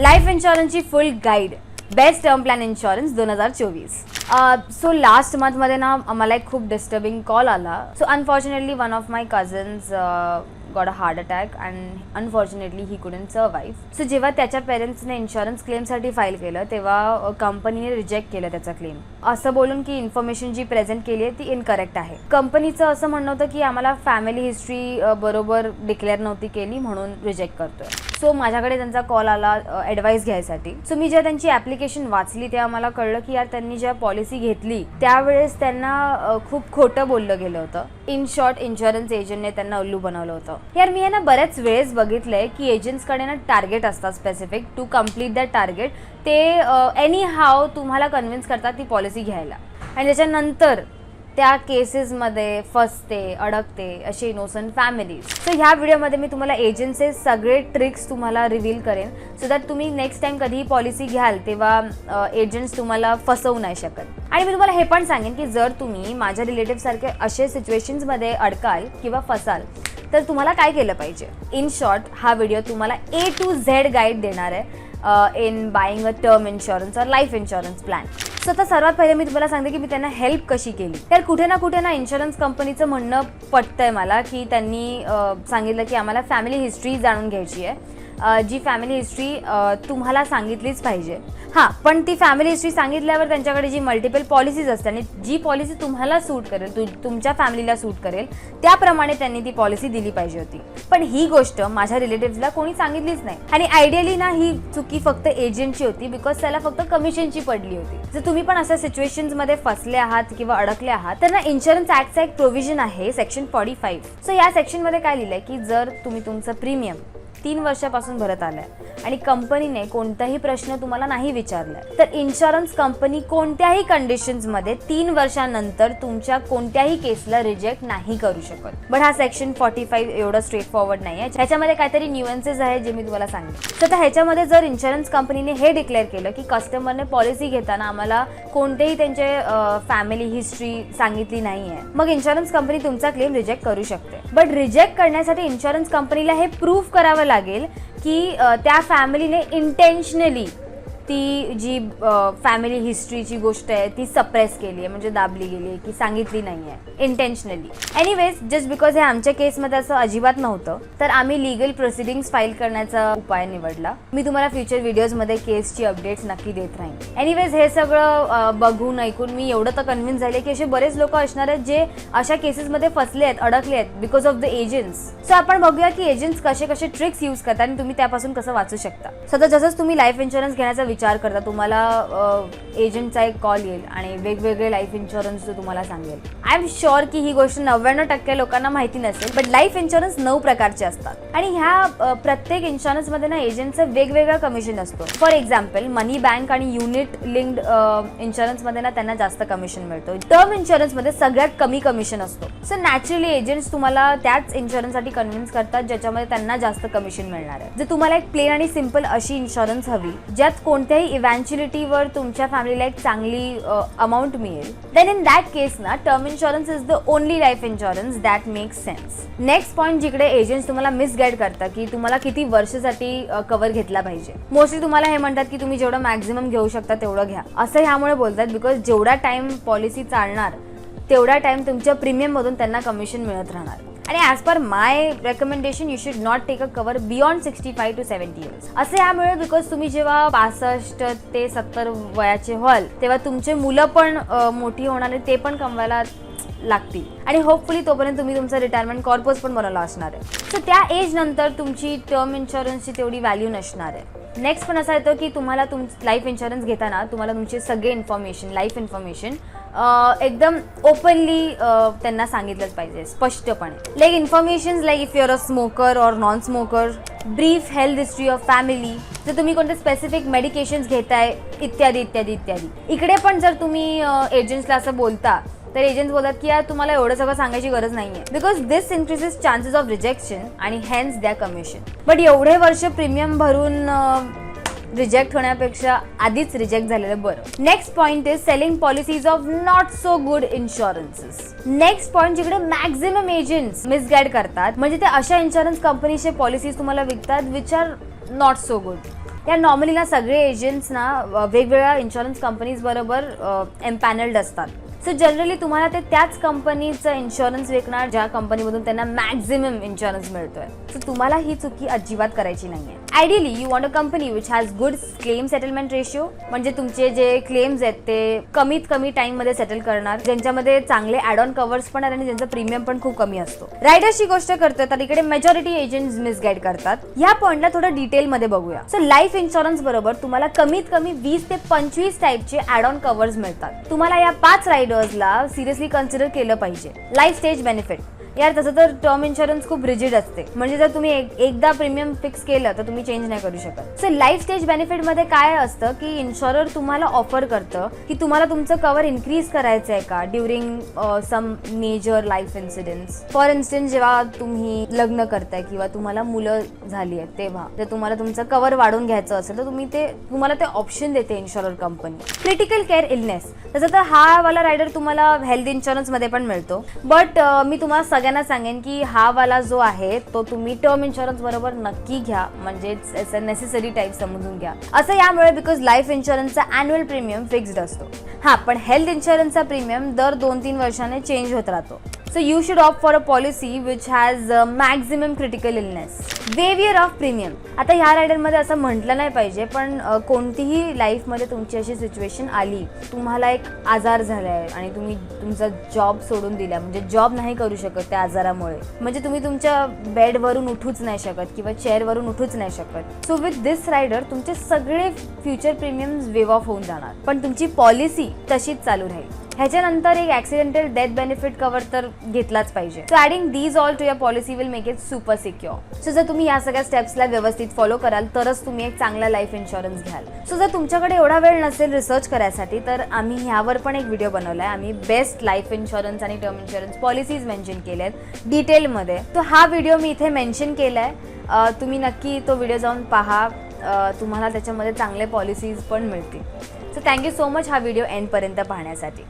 Life इन्शुरन्सची full guide best term plan insurance दोन हजार चोवीस. सो लास्ट मंथमध्ये ना मला एक खूप डिस्टर्बिंग कॉल आला. So unfortunately one of my cousins got a heart attack and unfortunately he couldn't survive so जेव्हा त्याच्या पेरेंट्सने इन्शुरन्स क्लेमसाठी फाईल केलं तेव्हा कंपनीने रिजेक्ट केलं त्याचा क्लेम असं बोलून की इन्फॉर्मेशन जी प्रेझेंट केली आहे ती इनकरेक्ट आहे. कंपनीचं असं म्हणणं होतं की आम्हाला फॅमिली हिस्ट्री बरोबर डिक्लेअर नव्हती केली म्हणून रिजेक्ट करतोय. सो माझ्याकडे त्यांचा कॉल आला ॲडवाईस घ्यायसाठी. सो मी जेव्हा त्यांची ॲप्लिकेशन वाचली तेव्हा मला कळलं की यार त्यांनी ज्या पॉलिसी घेतली त्यावेळेस त्यांना खूप खोटं बोललं गेलं होतं. इन शॉर्ट इन्शुरन्स एजंटने त्यांना उल्लू बनवलं होतं. यार मी आहे ना बऱ्याच वेळेस बघितलंय की एजंट्सकडे ना टार्गेट असतात specific to complete that target ते एनी हाव तुम्हाला कन्व्हिन्स करतात ती पॉलिसी घ्यायला. आणि त्याच्यानंतर त्या केसेसमध्ये फसते अडकते असे इनोसंट फॅमिलीज सो ह्या व्हिडिओमध्ये मी तुम्हाला एजन्सीचे सगळे ट्रिक्स तुम्हाला रिव्हील करेन. सो दॅट तुम्ही नेक्स्ट टाइम कधीही पॉलिसी घ्याल तेव्हा एजंट्स तुम्हाला फसवू नाही शकत. आणि मी तुम्हाला हे पण सांगेन की जर तुम्ही माझ्या रिलेटिव्हसारखे असे सिच्युएशन्समध्ये अडकाल किंवा फसाल तर तुम्हाला काय केलं पाहिजे? इन शॉर्ट हा व्हिडिओ तुम्हाला ए टू झेड गाईड देणार आहे in buying a term insurance or life insurance plan so आता सर्वात पहिले मी तुम्हाला सांगते की मी त्यांना हेल्प कशी केली. तर कुठे ना कुठे ना इन्शुरन्स कंपनीचं म्हणणं पटतंय मला की त्यांनी सांगितलं की आम्हाला फॅमिली हिस्ट्री जाणून घ्यायची आहे. जी फॅमिली हिस्ट्री तुम्हाला सांगितलीच पाहिजे. हां पण ती फॅमिली हिस्ट्री सांगितल्यावर त्यांच्याकडे जी मल्टिपल पॉलिसीज असते आणि जी पॉलिसी तुम्हाला सूट करेल तु तुमच्या फॅमिलीला सूट करेल त्याप्रमाणे त्यांनी ती पॉलिसी दिली पाहिजे होती. पण ही गोष्ट माझ्या रिलेटिव्हला कोणी सांगितलीच नाही. आणि आयडियली ना ही चुकी फक्त एजंटची होती बिकॉज त्याला फक्त कमिशनची पडली होती. जर तुम्ही पण अशा सिच्युएशन्समध्ये फसले आहात किंवा अडकले आहात तर ना इन्शुरन्स ऍक्टचा एक प्रोव्हिजन आहे सेक्शन फॉर्टी फाईव्ह सो या सेक्शनमध्ये काय लिहिलंय की जर तुम्ही तुमचं प्रीमियम तीन वर्षापासून भरत आलाय. आणि कंपनीने कोणताही प्रश्न तुम्हाला नाही विचारलाय. तर इन्शुरन्स कंपनी कोणत्याही कंडिशन्समध्ये तीन वर्षानंतर तुमच्या कोणत्याही केसला रिजेक्ट नाही करू शकत. बट हा सेक्शन फॉर्टी फाईव्ह एवढं स्ट्रेट फॉरवर्ड नाही आहे ह्याच्यामध्ये काहीतरी न्युएन्सेस आहेत जे मी तुम्हाला सांगेन. तर आता ह्याच्यामध्ये जर इन्शुरन्स कंपनीने हे डिक्लेअर केलं की कस्टमरने पॉलिसी घेताना आम्हाला कोणतेही त्यांचे फॅमिली हिस्ट्री सांगितली नाही आहे मग इन्शुरन्स कंपनी तुमचा क्लेम रिजेक्ट करू शकते. बट रिजेक्ट करण्यासाठी इन्शुरन्स कंपनीला हे प्रूफ करावं लागेल की त्या फॅमिलीने इंटेन्शनली ती जी फॅमिली हिस्ट्रीची गोष्ट आहे ती सप्रेस केली आहे म्हणजे दाबली गेली आहे की सांगितली नाही आहे इंटेन्शनली एनिवेज जस्ट बिकॉज हे आमच्या केसमध्ये असं अजिबात नव्हतं तर आम्ही लिगल प्रोसिडिंग्स फाईल करण्याचा उपाय निवडला. मी तुम्हाला फ्युचर व्हिडिओजमध्ये केसची अपडेट्स नक्की देत राहीन. एनिवेज हे सगळं बघून ऐकून मी एवढं तर कन्व्हिन्स झाले की असे बरेच लोक असणार आहेत जे अशा केसेसमध्ये फसले आहेत अडकले आहेत because of the agents so आपण बघूया की एजंट्स कसे कसे ट्रिक्स यूज करतात आणि तुम्ही त्यापासून कसं वाचू शकता. सतत जसंच तुम्ही लाईफ इन्शुरन्स घेण्याचा विचार करता. तुम्हाला एजंटचा एक कॉल येईल आणि वेगवेगळे लाईफ इन्शुरन्स तुम्हाला सांगेल. आय एम शुअर की ही गोष्ट नव्याण्णव टक्के लोकांना माहिती नसेल बट लाईफ इन्शुरन्स नऊ प्रकारचे असतात. आणि ह्या प्रत्येक इन्शुरन्समध्ये ना एजंटचं वेगवेगळं कमिशन असतो. फॉर एक्झाम्पल मनी बँक आणि युनिट लिंक्ड इन्शुरन्समध्ये ना त्यांना जास्त कमिशन मिळतो. टर्म इन्शुरन्समध्ये सगळ्यात कमी कमिशन असतो. सो नॅचरली एजंट्स तुम्हाला त्याच इन्शुरन्ससाठी कन्व्हिन्स करतात ज्याच्यामध्ये त्यांना जास्त कमिशन मिळणार आहे. जर तुम्हाला एक प्लेन आणि सिंपल अशी इन्शुरन्स हवी ज्यात कोणत्याही इव्हॅन्च्युलिटीवर तुमच्या फॅमिलीला एक चांगली अमाऊंट मिळेल. देन इन दॅट केस ना term insurance is the only life insurance that makes sense next point जिकडे एजंट्स तुम्हाला मिसगाईड करतात की तुम्हाला किती वर्षासाठी कव्हर घेतला पाहिजे. मोस्टली तुम्हाला हे म्हणतात की तुम्ही जेवढं मॅक्झिमम घेऊ शकता तेवढं घ्या. असं ह्यामुळे बोलतात बिकॉज जेवढा टाइम पॉलिसी चालणार तेवढा टाइम तुमच्या प्रीमियममधून त्यांना कमिशन मिळत राहणार. आणि as per my recommendation you should not take a cover beyond sixty five to seventy years असे यामुळे बिकॉज तुम्ही जेव्हा पासष्ट ते सत्तर वयाचे व्हाल तेव्हा तुमचे मुलं पण मोठी होणार ते पण कमवायला लागतील. आणि होपफुली तोपर्यंत तुम्ही तुमचं रिटायरमेंट कॉर्पोज पण बनवला असणार आहे. सो त्या एज नंतर तुमची टर्म इन्शुरन्सची तेवढी व्हॅल्यू नसणार आहे. नेक्स्ट पण असा येतो की तुम्हाला तुम लाईफ इन्शुरन्स घेताना तुम्हाला तुमचे सगळे इन्फॉर्मेशन लाईफ इन्फॉर्मेशन एकदम ओपनली त्यांना सांगितलंच पाहिजे स्पष्टपणे. Like information like if you're a smoker or non smoker brief health history of family जर तुम्ही कोणते स्पेसिफिक मेडिकेशन्स घेताय इत्यादी इत्यादी इत्यादी. इकडे पण जर तुम्ही एजंट्सला असं बोलता तर एजंट्स बोलतात की यार तुम्हाला एवढं सगळं सांगायची गरज नाही आहे because this increases chances of rejection आणि हेन्स द्या कमिशन बट एवढे वर्ष प्रीमियम भरून रिजेक्ट होण्यापेक्षा आधीच रिजेक्ट झालेलं बरं. Next point is selling policies of not so good insurances next point जिकडे मॅक्झिमम एजंट्स मिसगाईड करतात म्हणजे ते अशा इन्शुरन्स कंपनीचे पॉलिसीज तुम्हाला विकतात which are not so good या नॉर्मली ना सगळे एजंट्स ना वेगवेगळ्या इन्शुरन्स कंपनीज बरोबर एम्पॅनल्ड असतात. सो जनरली तुम्हाला ते त्याच कंपनीचं इन्शुरन्स विकणार ज्या कंपनीमधून त्यांना मॅक्झिमम इन्शुरन्स मिळतोय. सो तुम्हाला ही चुकी अजिबात करायची नाहीये. Ideally you want a company which has good claim settlement ratio म्हणजे तुमचे जे क्लेम्स आहेत ते कमीत कमी टाइममध्ये सेटल करणार ज्यांच्यामध्ये चांगले ऍड ऑन कव्हर्स पण आहेत आणि ज्यांचा प्रीमियम पण खूप कमी असतो. रायडर्सची गोष्ट करतोय तर इकडे मेजॉरिटी एजंट मिसगाईड करतात. या पॉईंटला थोडं डिटेल मध्ये बघूया. सो लाईफ इन्शुरन्स बरोबर तुम्हाला कमीत कमी वीस ते पंचवीस टाईपचे ऍड ऑन कव्हर्स मिळतात. तुम्हाला या पाच रायडर्सला सिरियसली कन्सिडर केलं पाहिजे. लाईफ स्टेज बेनिफिट यार तसं तर टर्म इन्शुरन्स खूप रिजिड असते. म्हणजे जर तुम्ही एक- एकदा प्रीमियम फिक्स केलं तर तुम्ही चेंज नाही करू शकत. सो लाईफ स्टेज बेनिफिटमध्ये काय असतं की इन्शुरर तुम्हाला ऑफर करतं की तुम्हाला तुमचं कव्हर इन्क्रीज करायचं आहे का during some major life incidents for instance जेव्हा तुम्ही लग्न करताय किंवा तुम्हाला मुलं झाली आहेत तेव्हा जर तुम्हाला तुमचं कव्हर वाढवून घ्यायचं असेल तर तुम्ही ते तुम्हाला ते ऑप्शन देते insurer company critical care illness तसं तर हा वाला रायडर तुम्हाला हेल्थ इन्शुरन्समध्ये पण मिळतो. बट मी तुम्हाला सगळ्यांना सांगेन की हा वाला जो आहे तो तुम्ही टर्म इन्शुरन्स बरोबर नक्की घ्या. म्हणजे इट्स अ नेसेसरी टाईप समजून घ्या. असं यामुळे बिकॉज लाईफ इन्शुरन्सचा अॅन्युअल प्रीमियम फिक्स्ड असतो. हा पण हेल्थ इन्शुरन्सचा प्रीमियम दर दोन तीन वर्षाने चेंज होत राहतो. So you opt for for a policy which has maximum critical illness. Waiver of premium आता ह्या रायडरमध्ये असं म्हटलं नाही पाहिजे पण कोणतीही लाईफमध्ये तुमची अशी सिच्युएशन आली तुम्हाला एक आजार झाला आहे आणि तुम्ही तुमचा जॉब सोडून दिला म्हणजे जॉब नाही करू शकत त्या आजारामुळे. म्हणजे तुम्ही तुमच्या बेडवरून उठूच नाही शकत किंवा चेअरवरून उठूच नाही शकत. सो विथ दिस रायडर तुमचे सगळे फ्युचर प्रीमियम्स वेव ऑफ होऊन जाणार. पण तुमची पॉलिसी तशीच चालू राहील. ह्याच्यानंतर एक ऍक्सिडेंटल डेथ बेनिफिट कव्हर तर घेतलाच पाहिजे. So adding these all to your policy will make it super secure so जर तुम्ही या सगळ्या स्टेप्सला व्यवस्थित फॉलो कराल तरच तुम्ही एक चांगला लाईफ इन्शुरन्स घ्याल. सो जर तुमच्याकडे एवढा वेळ नसेल रिसर्च करायसाठी तर आम्ही ह्यावर पण एक व्हिडिओ बनवला आहे आम्ही बेस्ट लाईफ इन्शुरन्स आणि टर्म इन्शुरन्स पॉलिसीज मेन्शन केल्या आहेत डिटेलमध्ये तो हा व्हिडिओ मी इथे मेन्शन केला आहे तुम्ही नक्की तो व्हिडिओ जाऊन पहा. तुम्हाला त्याच्यामध्ये चांगले पॉलिसीज पण मिळतील. So thank you so much हा व्हिडिओ एंडपर्यंत पाहण्यासाठी.